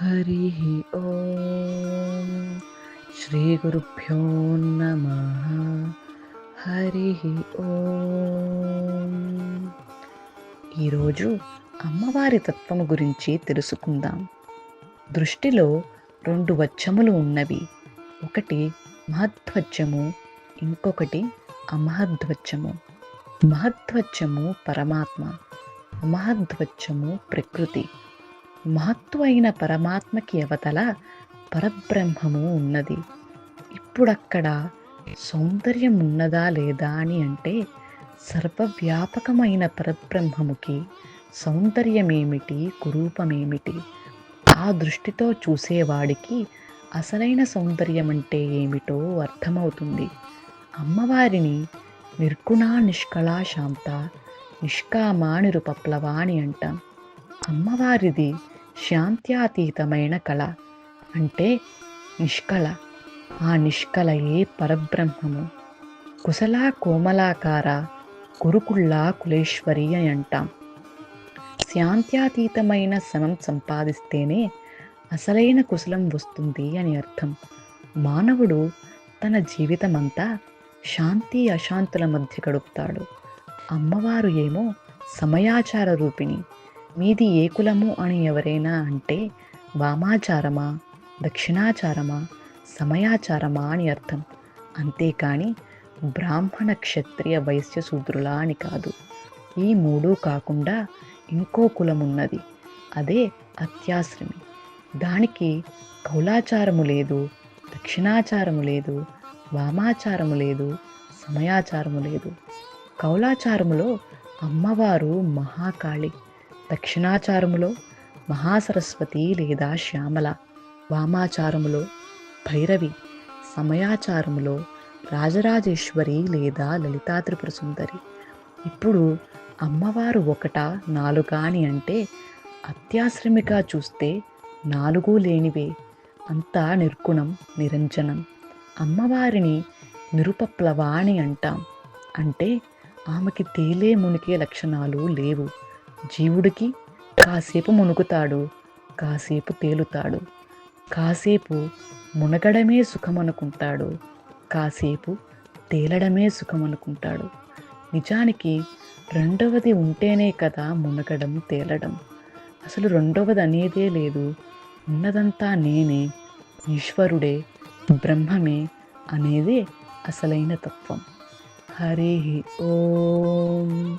హరి ఓం. శ్రీ గురుభ్యో నమ. హరి ఓం. ఈరోజు అమ్మవారి తత్వము గురించి తెలుసుకుందాం. దృష్టిలో రెండు వచ్చములు ఉన్నవి. ఒకటి మహద్వచ్చము ఇంకొకటి అమహద్వచ్చము మహద్వచ్చము పరమాత్మ అమహద్వచ్చము ప్రకృతి. మహత్తు అయిన పరమాత్మకి అవతల పరబ్రహ్మము ఉన్నది. ఇప్పుడక్కడ సౌందర్యం ఉన్నదా లేదా అని అంటే సర్వవ్యాపకమైన పరబ్రహ్మముకి సౌందర్యమేమిటి కురూపమేమిటి ఆ దృష్టితో చూసేవాడికి అసలైన సౌందర్యం అంటే ఏమిటో అర్థమవుతుంది. అమ్మవారిని నిర్గుణా నిష్కళా శాంత నిష్కామా నిరుపప్లవాణి అంటాం. అమ్మవారిది శాంత్యాతీతమైన కళ అంటే నిష్కళ. ఆ నిష్కళయే పరబ్రహ్మము. కుశలా కోమలాకార కురుకుళ్ళ కులేశ్వరి అని అంటాం. శాంత్యాతీతమైన శమం సంపాదిస్తేనే అసలైన కుశలం వస్తుంది అని అర్థం. మానవుడు తన జీవితమంతా శాంతి అశాంతుల మధ్య గడుపుతాడు. అమ్మవారు ఏమో సమయాచార రూపిణి. మీది ఏ కులము అని ఎవరైనా అంటే వామాచారమా దక్షిణాచారమా సమయాచారమా అని అర్థం. అంతేకాని బ్రాహ్మణ క్షత్రియ వైశ్య శూద్రులా అని కాదు. ఈ మూడు కాకుండా ఇంకో కులం ఉన్నది అదే అత్యాశ్రమి. దానికి కౌలాచారము లేదు దక్షిణాచారము లేదు వామాచారము లేదు సమయాచారము లేదు. కౌలాచారములో అమ్మవారు మహాకాళి. దక్షిణాచారములో మహాసరస్వతి లేదా శ్యామల వామాచారములో భైరవి సమయాచారములో రాజరాజేశ్వరి లేదా లలితా త్రిపుర సుందరి. ఇప్పుడు అమ్మవారు ఒకట నాలుగా అని అంటే అత్యాశ్రమిగా చూస్తే నాలుగు లేనివే. అంతా నిర్గుణం నిరంజనం. అమ్మవారిని నిరుపప్లవాణి అంటాం. అంటే ఆమెకి తేలే మునికే లక్షణాలు లేవు. జీవుడికి కాసేపు మునుగుతాడు కాసేపు తేలుతాడు. కాసేపు మునగడమే సుఖమనుకుంటాడు కాసేపు తేలడమే సుఖమనుకుంటాడు. నిజానికి రెండవది ఉంటేనే కదా మునగడం తేలడం. అసలు రెండవది అనేదే లేదు. ఉన్నదంతా నేనే ఈశ్వరుడే బ్రహ్మమే అనేదే అసలైన తత్వం. హరి ఓం.